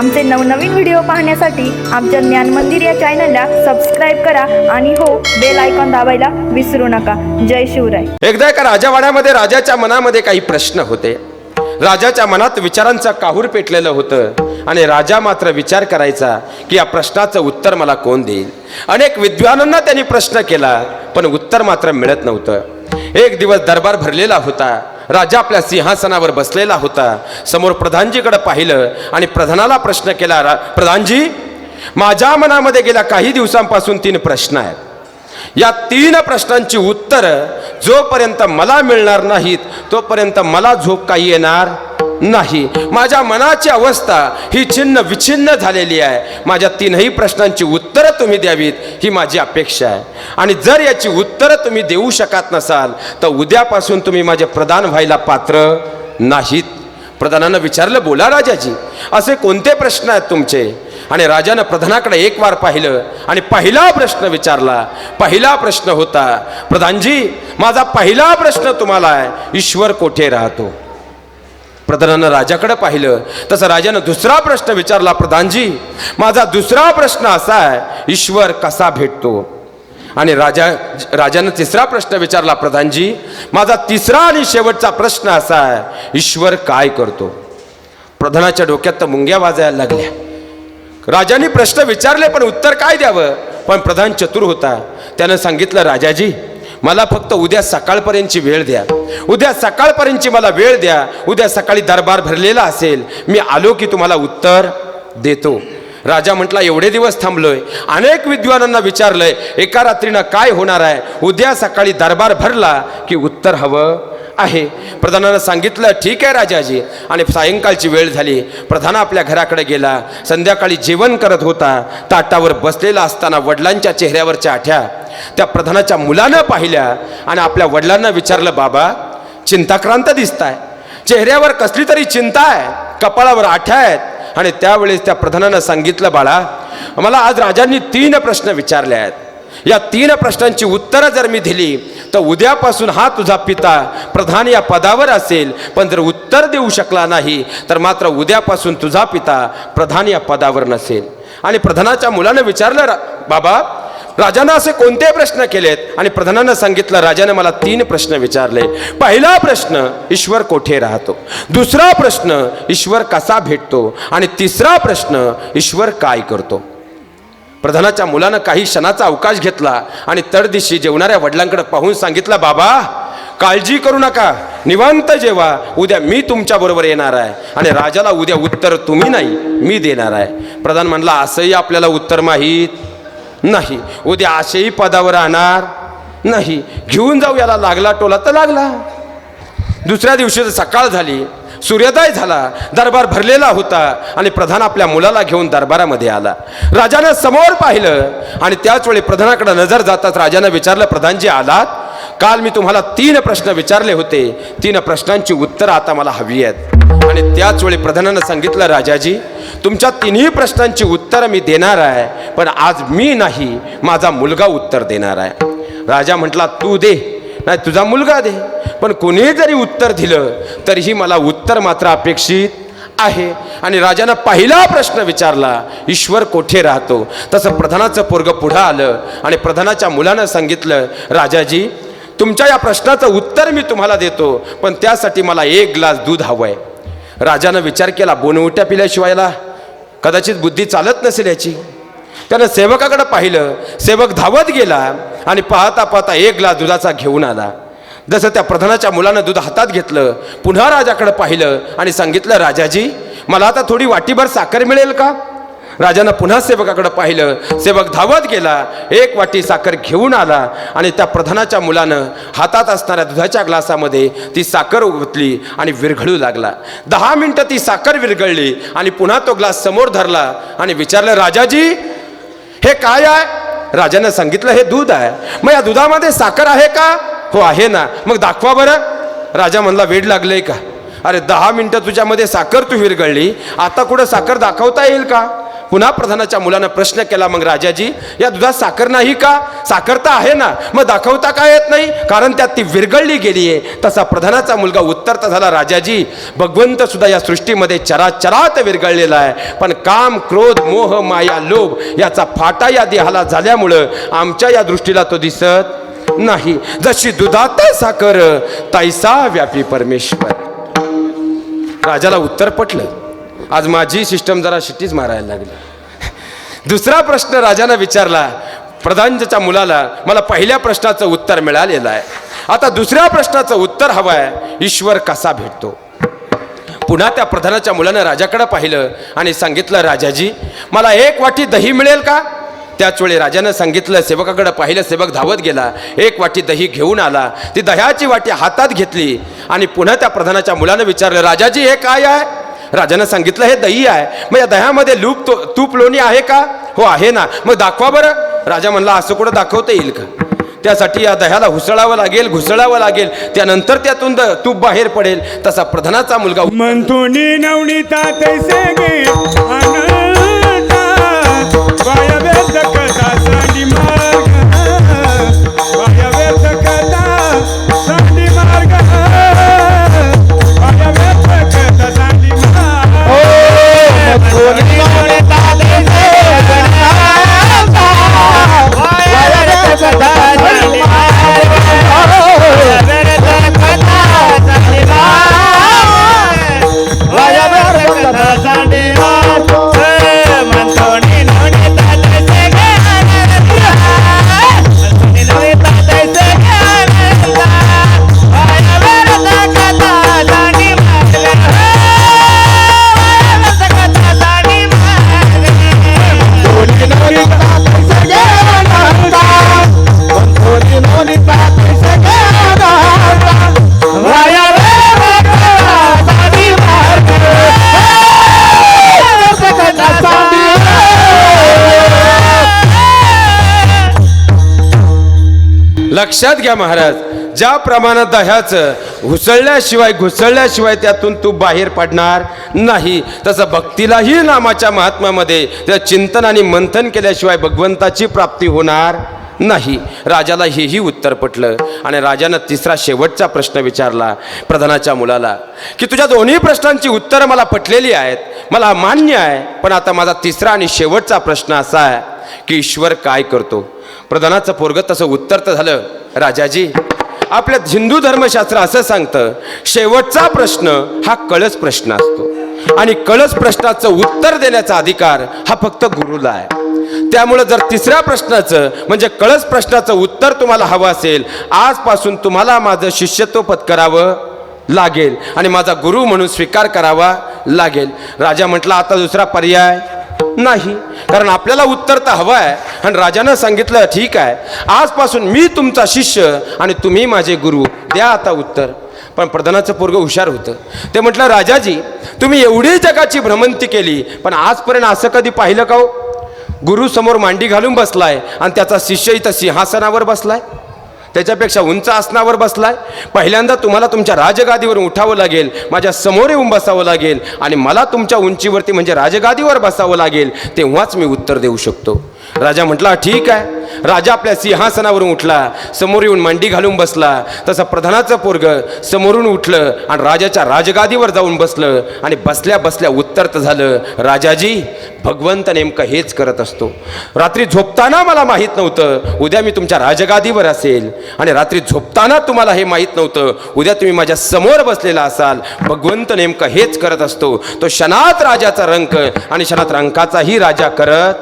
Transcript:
आमचे नवनवीन व्हिडिओ पाहण्यासाठी आमच्या ज्ञान मंदिर या चॅनलला सबस्क्राईब करा आणि हो बेल आयकॉन दाबायला विसरू नका. जय शिवराय. एकदा एका राजावाड्यामध्ये राजाच्या मनामध्ये काही प्रश्न होते. राजाच्या मनात विचारांचा काहूर पेटलेलं होतं आणि राजा मात्र विचार करायचा की या प्रश्नाचं उत्तर मला कोण देईल? अनेक विद्वानांना त्यांनी प्रश्न केला पण उत्तर मात्र मिळत नव्हतं. एक दिवस दरबार भरलेला होता. राजा आपल्या सिंहासनावर बसलेला होता. समोर प्रधानजीकडे पाहिलं आणि प्रधानाला प्रश्न केला "रा- प्रधानजी माझ्या मनामध्ये गेल्या काही दिवसांपासून तीन प्रश्न आहेत. या तीन प्रश्नांची उत्तरं जोपर्यंत मला मिळणार नाहीत तोपर्यंत मला झोप काही येणार? नाही. माझ्या मनाची अवस्था ही छिन्न विछिन्न झालेली आहे. माझ्या तीनही प्रश्नांची उत्तरं तुम्ही द्यावीत ही माझी अपेक्षा आहे. आणि जर याची उत्तरं तुम्ही देऊ शकत नसाल तर उद्यापासून तुम्ही माझे प्रधान व्हायला पात्र नाहीत. प्रधानानं विचारलं बोला राजाजी असे कोणते प्रश्न आहेत तुमचे? आणि राजानं प्रधानाकडे एक वार पाहिलं आणि पहिला प्रश्न विचारला. पहिला प्रश्न होता प्रधानजी माझा पहिला प्रश्न तुम्हाला आहे ईश्वर कोठे राहतो? प्रधानानं राजाकडे पाहिलं. तसं राजानं दुसरा प्रश्न विचारला प्रधानजी माझा दुसरा प्रश्न असा आहे ईश्वर कसा भेटतो? आणि राजा राजानं तिसरा प्रश्न विचारला प्रधानजी माझा तिसरा आणि शेवटचा प्रश्न असा आहे ईश्वर काय करतो? प्रधानाच्या डोक्यात तर मुंग्या वाजायला लागल्या. राजाने प्रश्न विचारले पण उत्तर काय द्यावं? पण प्रधान चतुर होता. त्यानं सांगितलं राजाजी मला फक्त उद्या सकाळपर्यंतची वेळ द्या. उद्या सकाळपर्यंतची मला वेळ द्या. उद्या सकाळी दरबार भरलेला असेल मी आलो की तुम्हाला उत्तर देतो. राजा म्हटला एवढे दिवस थांबलोय. अनेक विद्वानांना विचारलंय एका रात्रीनं काय होणार आहे? उद्या सकाळी दरबार भरला की उत्तर हवं आहे. प्रधानानं सांगितलं ठीक आहे राजाजी. आणि सायंकाळची वेळ झाली. प्रधान आपल्या घराकडे गेला. संध्याकाळी जेवण करत होता. ताटावर बसलेला असताना वडिलांच्या चेहऱ्यावरच्या आठ्या त्या प्रधानाच्या मुलानं पाहिल्या आणि आपल्या वडिलांना विचारलं बाबा चिंताक्रांत दिसताय. चेहऱ्यावर कसली तरी चिंता आहे. कपाळावर आठ्या आहेत. आणि त्यावेळेस त्या प्रधानानं सांगितलं बाळा मला आज राजांनी तीन प्रश्न विचारले आहेत. या तीन प्रश्नांची उत्तरं जर मी दिली तर उद्यापासून हा तुझा पिता प्रधान या पदावर असेल. पण जर उत्तर देऊ शकला नाही तर मात्र उद्यापासून तुझा पिता प्रधान या पदावर नसेल. आणि प्रधानाच्या मुलानं विचारलं "रा- बाबा राजानं असे कोणते प्रश्न केलेत? आणि प्रधानानं सांगितलं राजानं मला तीन प्रश्न विचारले. पहिला प्रश्न ईश्वर कोठे राहतो? दुसरा प्रश्न ईश्वर कसा भेटतो? आणि तिसरा प्रश्न ईश्वर काय करतो? प्रधानाच्या मुलानं काही क्षणाचा अवकाश घेतला आणि तरदिशी जेवणाऱ्या वडिलांकडे पाहून सांगितला बाबा काळजी करू नका. निवांत जेवा. उद्या मी तुमच्याबरोबर येणार आहे आणि राजाला उद्या उत्तर तुम्ही नाही मी देणार आहे. प्रधान म्हणला असंही आपल्याला उत्तर माहीत नाही. उद्या असेही पदावर राहणार नाही. घेऊन जाऊ याला लागला टोला तर लागला. दुसऱ्या दिवशी सकाळ झाली. सूर्योदय झाला दरबार भरलेला होता आणि प्रधान आपल्या मुलाला घेऊन दरबारामध्ये आला. राजानं समोर पाहिलं आणि त्याच वेळी प्रधानाकडे नजर जाताच राजानं विचारलं प्रधानजी आलात? काल मी तुम्हाला तीन प्रश्न विचारले होते. तीन प्रश्नांची उत्तरं आता मला हवी आहेत. आणि त्याच वेळी प्रधानानं सांगितलं राजाजी तुमच्या तिन्ही प्रश्नांची उत्तरं मी देणार आहे पण आज मी नाही माझा मुलगा उत्तर देणार आहे. राजा म्हटला तू दे. नाही तुझा मुलगा दे. पण कोणी जरी उत्तर दिलं तरीही मला उत्तर मात्र अपेक्षित आहे. आणि राजानं पहिला प्रश्न विचारला ईश्वर कोठे राहतो? तसं प्रधानाचं पोरग पुढं आलं आणि प्रधानाच्या मुलानं सांगितलं राजाजी तुमच्या या प्रश्नाचं उत्तर मी तुम्हाला देतो पण त्यासाठी मला एक ग्लास दूध हवं आहे राजानं विचार केला बोनवट्या पिल्याशिवायला? कदाचित बुद्धी चालत नसेल याची. त्यानं सेवकाकडं पाहिलं सेवक धावत गेला आणि पाहता पाहता एक ग्लास दुधाचा घेऊन आला. जसं त्या प्रधानाच्या मुलानं दूध हातात घेतलं पुन्हा राजाकडं पाहिलं आणि सांगितलं राजाजी मला आता थोडी वाटीभर साखर मिळेल का? राजानं पुन्हा सेवकाकडं पाहिलं सेवक धावत गेला एक वाटी साखर घेऊन आला आणि त्या प्रधानाच्या मुलानं हातात असणाऱ्या दुधाच्या ग्लासामध्ये ती साखर ओतली आणि विरघळू लागला. दहा मिनटं ती साखर विरघळली आणि पुन्हा तो ग्लास समोर धरला आणि विचारलं राजाजी हे काय आहे? राजानं सांगितलं हे दूध आहे. मग या दुधामध्ये साखर आहे का? हो आहे ना. मग दाखवा बरं. राजा म्हणला वेड लागलंय का? अरे दहा मिनटं तुझ्यामध्ये साखर तू विरघळली आता कुठं साखर दाखवता येईल का? पुन्हा प्रधानाच्या मुलानं प्रश्न केला मग राजाजी या दुधात साखर नाही का? साखर तर आहे ना मग दाखवता का येत नाही? कारण त्यात ती विरघळली गेली आहे तसा प्रधानाचा मुलगा उत्तरता झाला राजाजी भगवंत सुद्धा या सृष्टीमध्ये चराचरात विरघळलेला आहे. पण काम क्रोध मोह माया लोभ याचा फाटा या देहाला झाल्यामुळं आमच्या या दृष्टीला तो दिसत नाही. जशी दुधात साखर तैसा व्यापी परमेश्वर. राजाला उत्तर पटलं. आज माझी सिस्टम जरा शिट्टीच मारायला लागली. दुसरा प्रश्न राजानं विचारला प्रधानच्या मुलाला मला पहिल्या प्रश्नाचं उत्तर मिळालेलं आहे. आता दुसऱ्या प्रश्नाचं उत्तर हवं आहे ईश्वर कसा भेटतो? पुन्हा त्या प्रधानाच्या मुलानं राजाकडे पाहिलं आणि सांगितलं राजाजी मला एक वाटी दही मिळेल का? त्याच वेळी राजानं सांगितलं सेवकाकडे पाहिलं सेवक धावत गेला. एक वाटी दही घेऊन आला. ती दह्याची वाटी हातात घेतली आणि पुन्हा त्या प्रधानाच्या मुलानं विचारलं राजाजी हे काय आहे? राजानं सांगितलं हे दही आहे. मग या दह्यामध्ये लूप तो तूप लोणी आहे का? हो आहे ना. मग दाखवा बरं. राजा म्हणला असं कुठं दाखवता येईल का? त्यासाठी या दह्याला हुसळावं लागेल घुसळावं लागेल. त्यानंतर त्यातून द- तूप बाहेर पडेल. तसा प्रधानाचा मुलगा मंथुनी लक्षात घ्या महाराज ज्या प्रमाणात दह्याचं घुसळल्याशिवाय घुसळल्याशिवाय त्यातून तू बाहेर पडणार नाही. तसं भक्तीलाही नामाच्या महात्म्यामध्ये त्या चिंतन आणि मंथन केल्याशिवाय भगवंताची प्राप्ती होणार नाही. राजाला हेही उत्तर पटलं आणि राजानं तिसरा शेवटचा प्रश्न विचारला प्रधानाच्या मुलाला की तुझ्या दोन्ही प्रश्नांची उत्तरं मला पटलेली आहेत मला मान्य आहे पण आता माझा तिसरा आणि शेवटचा प्रश्न असा आहे की ईश्वर काय करतो? प्रधानाचं पोरग तसं उत्तर तर झालं. राजाजी आपल्या हिंदू धर्मशास्त्र असं सांगतं शेवटचा प्रश्न हा कळस प्रश्न असतो. आणि कळस प्रश्नाचं उत्तर देण्याचा अधिकार हा फक्त गुरुला आहे. त्यामुळं जर तिसऱ्या प्रश्नाचं म्हणजे कळस प्रश्नाचं उत्तर तुम्हाला हवं असेल आजपासून तुम्हाला माझं शिष्यत्व पत्करावं लागेल. आणि माझा गुरु म्हणून स्वीकार करावा लागेल. राजा म्हटला आता दुसरा पर्याय नाही. कारण आपल्याला उत्तर तर हवं आहे आणि राजानं सांगितलं ठीक आहे. आजपासून मी तुमचा शिष्य आणि तुम्ही माझे गुरु. द्या आता उत्तर. पण प्रधानाचं पोरग हुशार होतं. ते म्हटलं राजाजी तुम्ही एवढी जगाची भ्रमंती केली पण आजपर्यंत असं कधी पाहिलं का हो? गुरु समोर मांडी घालून बसलाय आणि त्याचा शिष्य इथं सिंहासनावर बसलाय. त्याच्यापेक्षा उंच आसनावर बसलाय. पहिल्यांदा तुम्हाला तुमच्या राजगादीवरून उठावं लागेल. माझ्यासमोर येऊन बसावं लागेल. आणि मला तुमच्या उंचीवरती म्हणजे राजगादीवर बसावं लागेल. तेव्हाच मी उत्तर देऊ शकतो. राजा म्हटला ठीक आहे. राजा आपल्या सिंहासनावरून उठला. समोर येऊन मांडी घालून बसला. तसं प्रधानाचं पोरग समोरून उठलं आणि राजाच्या राजगादीवर जाऊन बसलं आणि बसल्या बसल्या उत्तर तर झालं राजाजी भगवंत नेमकं हेच करत असतो. रात्री झोपताना मला माहीत नव्हतं उद्या मी तुमच्या राजगादीवर असेल. आणि रात्री झोपताना तुम्हाला हे माहीत नव्हतं उद्या तुम्ही माझ्यासमोर बसलेला असाल. भगवंत नेमकं हेच करत असतो. तो क्षणात राजाचा रंक आणि क्षणात रंकाचाही राजा करत